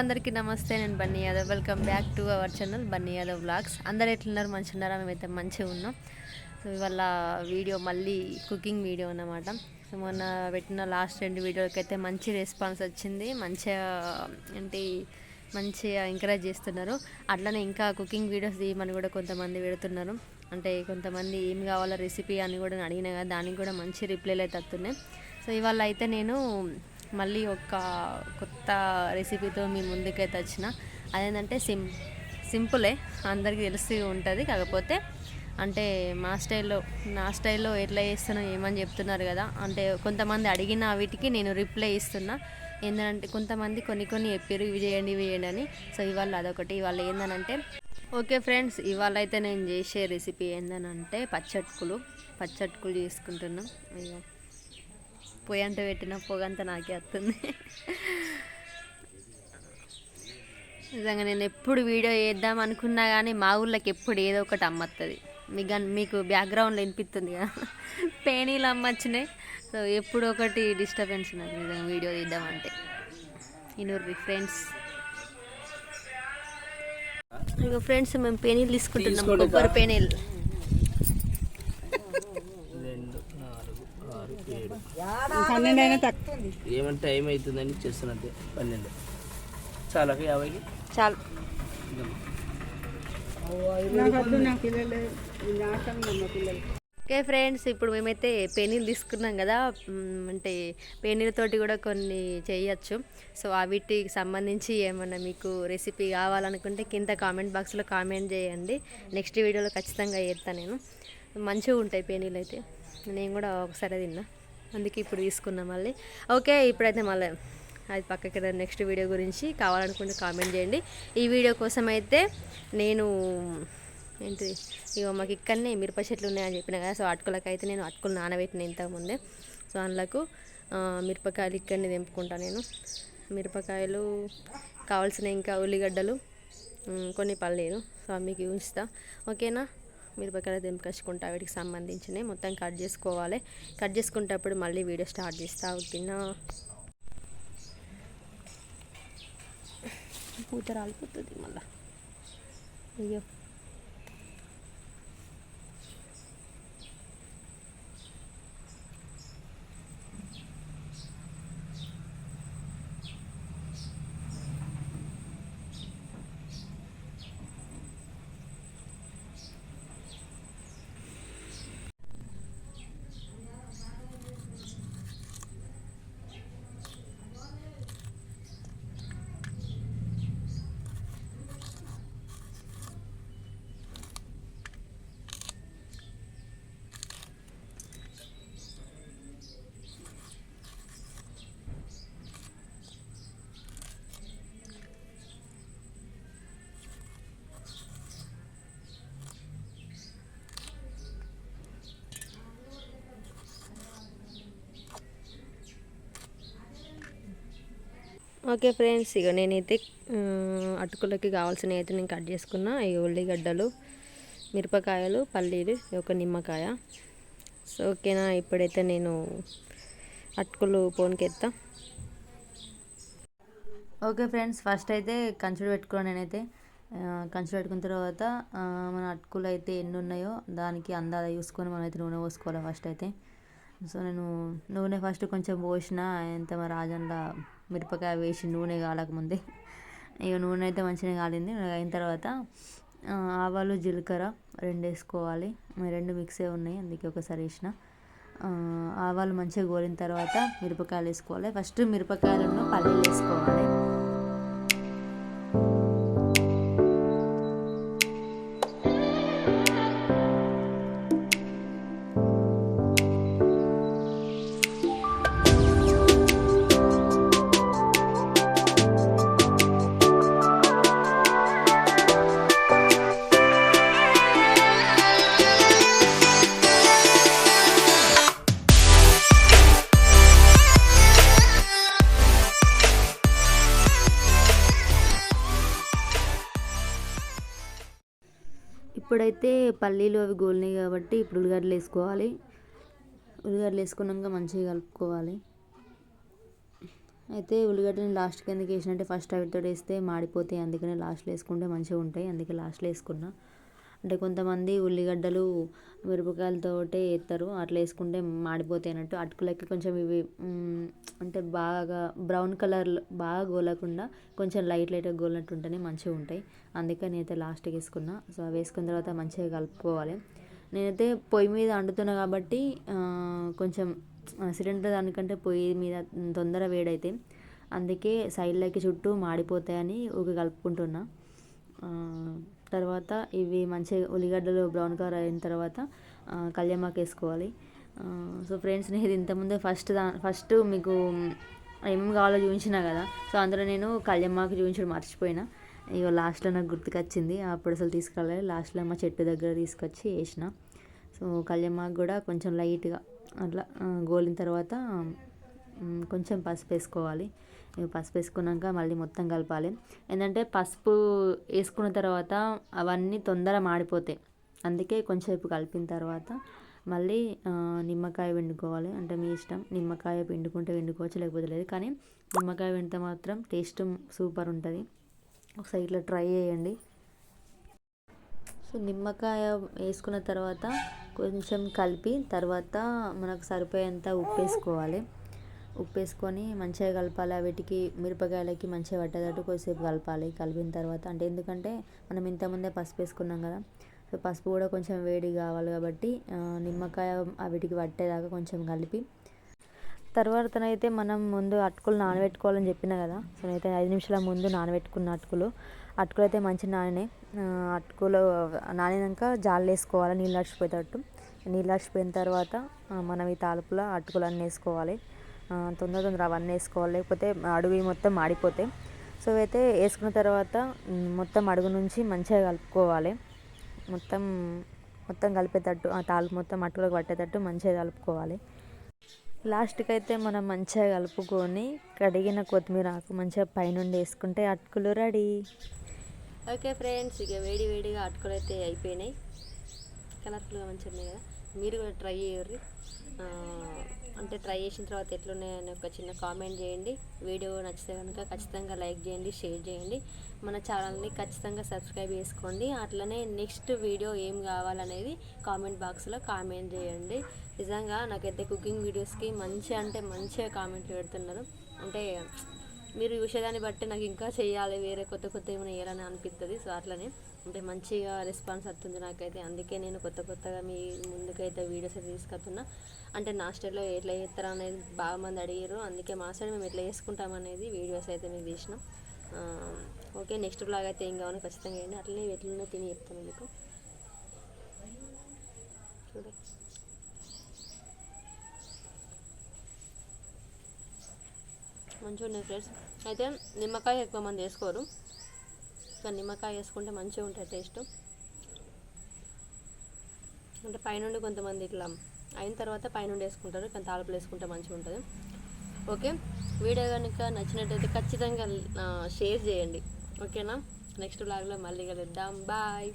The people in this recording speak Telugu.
అందరికీ నమస్తే నేను Bunny Yadav. Welcome back to our channel Bunny Yadav blogs అందరు ఎట్లున్నారు? మంచిగా ఉన్నారా? మేమైతే మంచిగా ఉన్నాం. సో ఇవాళ వీడియో మళ్ళీ కుకింగ్ వీడియో అన్నమాట. సో మొన్న పెట్టిన లాస్ట్ రెండు వీడియోలకి అయితే మంచి రెస్పాన్స్ వచ్చింది. మంచిగా అంటే మంచిగా ఎంకరేజ్ చేస్తున్నారు. అట్లనే ఇంకా కుకింగ్ వీడియోస్ తీయమని కూడా కొంతమంది పెడుతున్నారు. అంటే కొంతమంది ఏం కావాలో రెసిపీ అని కూడా అడిగినా కదా దానికి కూడా మంచి రిప్లైలు అయితే వస్తున్నాయి. సో ఇవాళ అయితే నేను మళ్ళీ ఒక కొత్త రెసిపీతో మీ ముందుకైతే వచ్చిన. అదేంటంటే సిం సింపులే అందరికీ తెలిసి ఉంటుంది. కాకపోతే అంటే మా స్టైల్లో నా స్టైల్లో ఎట్లా చేస్తున్నా ఏమని చెప్తున్నారు కదా. అంటే కొంతమంది అడిగిన వీటికి నేను రిప్లై ఇస్తున్నా. ఏంటంటే కొంతమంది కొన్ని కొన్ని చెప్పారు ఇవి చేయండి ఇవి చేయండి అని. సో ఇవాళ అదొకటి. ఇవాళ ఏందనంటే ఓకే ఫ్రెండ్స్ ఇవాళ అయితే నేను చేసే రెసిపీ ఏందనంటే పచ్చట్కులు. పచ్చట్కులు చేసుకుంటున్నాం. అయ్యో. పొయ్యి అంటే పెట్టిన పొగ అంతా నాకే వస్తుంది. నిజంగా నేను ఎప్పుడు వీడియో చేద్దాం అనుకున్నా కానీ మా ఊళ్ళకి ఎప్పుడు ఏదో ఒకటి అమ్మత్తది. మీకు మీకు బ్యాక్గ్రౌండ్లో వినిపిస్తుంది కదా. పేనీలు అమ్మచ్చినాయి. సో ఎప్పుడు ఒకటి డిస్టర్బెన్స్ ఉన్నది నిజంగా వీడియో తీద్దామంటే ఇనూరు ఫ్రెండ్స్ ఇక ఫ్రెండ్స్ మేము పేనీలు తీసుకుంటున్నాం. కొబ్బరి పేనీలు. పన్నెండు అయినా తక్కువ ఏమంటే టైం అవుతుందని చేస్తున్నట్టే పన్నెండు. చాలా యాభైకి? చాలు. ఓకే ఫ్రెండ్స్ ఇప్పుడు మేమైతే పెనీలు తీసుకున్నాం కదా అంటే పెనీలతోటి కూడా కొన్ని చేయొచ్చు. సో ఆ వీటికి సంబంధించి ఏమన్నా మీకు రెసిపీ కావాలనుకుంటే కింద కామెంట్ బాక్స్లో కామెంట్ చేయండి. నెక్స్ట్ వీడియోలో ఖచ్చితంగా చేస్తాను నేను. మంచిగా ఉంటాయి పెనీలు అయితే. నేను కూడా ఒకసారి తిన్నా. అందుకే ఇప్పుడు తీసుకున్నాం మళ్ళీ. ఓకే ఇప్పుడైతే మళ్ళీ అది పక్కకి నెక్స్ట్ వీడియో గురించి కావాలనుకుంటే కామెంట్ చేయండి. ఈ వీడియో కోసం అయితే నేను ఏంటిది ఇగో మాకు ఇక్కడనే మిరప చెట్లు ఉన్నాయని చెప్పిన కదా సో అటుకులకు అయితే నేను అటుకులు నానబెట్టిన ఇంతకుముందే. సో అందులకు మిరపకాయలు ఇక్కడనే తెంపుకుంటాను నేను. మిరపకాయలు కావాల్సిన ఇంకా ఉల్లిగడ్డలు కొన్ని పల్లీలు సో మీకు ఉంచుతా. ఓకేనా? మిరపకాయల తెంపుకొచ్చుకుంటా వీటికి సంబంధించినవి మొత్తం కట్ చేసుకోవాలి. కట్ చేసుకునేటప్పుడు మళ్ళీ వీడియో స్టార్ట్ చేస్తా ఓకేనా పూత రాలిపోతుంది మళ్ళీ. అయ్యో. ఓకే ఫ్రెండ్స్ ఇక నేనైతే అటుకులకి కావాల్సినవి అయితే నేను కట్ చేసుకున్నా. ఈ ఉల్లిగడ్డలు మిరపకాయలు పల్లీలు ఒక నిమ్మకాయ. సో ఓకేనా ఇప్పుడైతే నేను అటుకులు పోన్కెత్తా. ఓకే ఫ్రెండ్స్ ఫస్ట్ అయితే కంచుడు పెట్టుకున్నాను నేనైతే. కంచుడు పెట్టుకున్న తర్వాత మన అటుకులు అయితే ఎన్ని ఉన్నాయో దానికి అందాజ చూసుకొని మనం అయితే నూనె పోసుకోవాలి ఫస్ట్ అయితే. సో నేను నూనె ఫస్ట్ కొంచెం పోసిన ఎంత మా రాజన్లా మిరపకాయ వేసి నూనె కాలకముందే. ఇక నూనె అయితే మంచిగా కాలింది అయిన తర్వాత ఆవాలు జీలకర్ర రెండు వేసుకోవాలి. రెండు మిక్సే ఉన్నాయి అందుకే ఒకసారి వేసిన. ఆవాలు మంచిగా గోలిన తర్వాత మిరపకాయలు వేసుకోవాలి. ఫస్ట్ మిరపకాయలను పల్లీలు వేసుకోవాలి. ఇప్పుడైతే పల్లీలు అవి గోలినాయి కాబట్టి ఇప్పుడు ఉల్లిగడ్డలు వేసుకోవాలి. ఉల్లిగడ్డలు వేసుకున్నాక మంచిగా కలుపుకోవాలి. అయితే ఉల్లిగడ్డని లాస్ట్కి ఎందుకు వేసిన ఫస్ట్ అవిటితో వేస్తే మాడిపోతాయి. అందుకనే లాస్ట్లో వేసుకుంటే మంచిగా ఉంటాయి. అందుకే లాస్ట్లో వేసుకున్నా. అంటే కొంతమంది ఉల్లిగడ్డలు మిరపకాయలతోటే వేస్తారు అట్లా వేసుకుంటే మాడిపోతాయి అన్నట్టు. అటుకులకి కొంచెం ఇవి అంటే బాగా బ్రౌన్ కలర్ బాగా గోలకుండా కొంచెం లైట్ లైట్గా గోలినట్టు ఉంటేనే మంచిగా ఉంటాయి. అందుకే నేనైతే లాస్ట్కి వేసుకున్నా. సో వేసుకున్న తర్వాత మంచిగా కలుపుకోవాలి. నేనైతే పొయ్యి మీద వండుతున్నా కాబట్టి కొంచెం సిలిండర్ దానికంటే పొయ్యి మీద తొందర వేడైతే అందుకే సైడ్లకి చుట్టూ మాడిపోతాయని ఊక కలుపుకుంటున్నా. తర్వాత ఇవి మంచిగా ఉల్లిగడ్డలు బ్రౌన్ కలర్ అయిన తర్వాత కళ్యామాకు వేసుకోవాలి. సో ఫ్రెండ్స్ నేను ఇంతకుముందే ఫస్ట్ దా ఫస్ట్ మీకు ఏమేమి కావాలో చూపించిన కదా సో అందులో నేను కళ్యామాకు చూపించడం మర్చిపోయినా. ఇక లాస్ట్లో నాకు గుర్తుకొచ్చింది అప్పుడు అసలు తీసుకెళ్ళాలి లాస్ట్లో మా చెట్టు దగ్గర తీసుకొచ్చి వేసిన. సో కళ్యామాకు కూడా కొంచెం లైట్గా అట్లా గోలిన తర్వాత కొంచెం పసుపు వేసుకోవాలి. పసుపు వేసుకున్నాక మళ్ళీ మొత్తం కలపాలి. ఏంటంటే పసుపు వేసుకున్న తర్వాత అవన్నీ తొందర మాడిపోతాయి. అందుకే కొంచెంసేపు కలిపిన తర్వాత మళ్ళీ నిమ్మకాయ పిండుకోవాలి. అంటే మీ ఇష్టం నిమ్మకాయ పిండుకుంటే పిండుకోవచ్చు లేకపోతే లేదు. కానీ నిమ్మకాయ పిండితే మాత్రం టేస్ట్ సూపర్ ఉంటుంది. ఒకసారి ఇట్లా ట్రై చేయండి. సో నిమ్మకాయ వేసుకున్న తర్వాత కొంచెం కలిపి తర్వాత మనకు సరిపోయేంత ఉప్పు వేసుకోవాలి. ఉప్పు వేసుకొని మంచిగా కలపాలి. వీటికి మిరపకాయలకి మంచిగా పట్టేటట్టు కొద్దిసేపు కలపాలి. కలిపిన తర్వాత అంటే ఎందుకంటే మనం ఇంతకుముందే పసుపు వేసుకున్నాం కదా సో పసుపు కూడా కొంచెం వేడి కావాలి కాబట్టి నిమ్మకాయ వీటికి పట్టేదాకా కొంచెం కలిపి. తర్వాతనైతే మనం ముందు అటుకులు నానబెట్టుకోవాలని చెప్పిన కదా సో నేనైతే ఐదు నిమిషాల ముందు నానబెట్టుకున్న అటుకులు. అటుకులు అయితే మంచి నానే అటుకులు నానినాక జాలు వేసుకోవాలి నీళ్ళు అడిచిపోయేటట్టు నీళ్ళు అడిచిపోయిన తర్వాత మనం ఈ తాలుపులో అటుకులు అన్నీ వేసుకోవాలి. తొందర తొందర అవన్నీ వేసుకోవాలి. లేకపోతే అడుగు మొత్తం మాడిపోతాయి. సో అయితే వేసుకున్న తర్వాత మొత్తం అడుగు నుంచి మంచిగా కలుపుకోవాలి. మొత్తం మొత్తం కలిపేటట్టు ఆ తాలు మొత్తం అటుకులకు పట్టేటట్టు మంచిగా కలుపుకోవాలి. లాస్ట్కి అయితే మనం మంచిగా కలుపుకొని కడిగిన కొత్తిమీర ఆకు మంచిగా పైనుండి వేసుకుంటే అటుకులు రెడీ. ఓకే ఫ్రెండ్స్ ఇక వేడి వేడిగా అటుకులు అయితే అయిపోయినాయి. కలర్ఫుల్గా మంచిగా ఉన్నాయి కదా. మీరు కూడా ట్రై చేయరు అంటే ట్రై చేసిన తర్వాత ఎట్లున్నాయని ఒక చిన్న కామెంట్ చేయండి. వీడియో నచ్చితే కనుక ఖచ్చితంగా లైక్ చేయండి షేర్ చేయండి. మన ఛానల్ని ఖచ్చితంగా సబ్స్క్రైబ్ చేసుకోండి. అట్లనే నెక్స్ట్ వీడియో ఏం కావాలనేది కామెంట్ బాక్స్లో కామెంట్ చేయండి. నిజంగా నాకైతే కుకింగ్ వీడియోస్కి మంచి అంటే మంచిగా కామెంట్లు పెడుతున్నారు. అంటే మీరు చూసేదాన్ని బట్టి నాకు ఇంకా చేయాలి వేరే కొత్త కొత్త ఏమైనా చేయాలని అనిపిస్తుంది సో అట్లనే అంటే మంచిగా రెస్పాన్స్ వస్తుంది నాకైతే. అందుకే నేను కొత్త కొత్తగా మీ ముందుకైతే వీడియోస్ అయితే తీసుకొస్తున్నా. అంటే నా స్టైల్లో ఎట్లా చేస్తారు అనేది బాగా మంది అడిగారు. అందుకే మా సైడ్ మేము ఎట్లా చేసుకుంటాం అనేది వీడియోస్ అయితే మేము తీసినాం. ఓకే నెక్స్ట్ బ్లాగ్ అయితే ఏం కావాలో ఖచ్చితంగా వేయండి అట్లనే ఎట్లనే తిని చెప్తాను మీకు. చూడండి మంచిగా ఉన్నాయి ఫ్రెండ్స్ అయితే నిమ్మకాయ ఎక్కువ మంది వేసుకోరు. కానీ నిమ్మకాయ వేసుకుంటే మంచిగా ఉంటుంది టేస్ట్. అంటే పైనుండి కొంతమంది ఇట్లా అయిన తర్వాత పైనుండి వేసుకుంటారు కానీ తాళపులు వేసుకుంటే మంచిగా ఉంటుంది. ఓకే? వీడియో కనుక నచ్చినట్టయితే ఖచ్చితంగా షేర్ చేయండి. ఓకేనా? నెక్స్ట్ బ్లాగ్లో మళ్ళీ కలుద్దాం. బాయ్.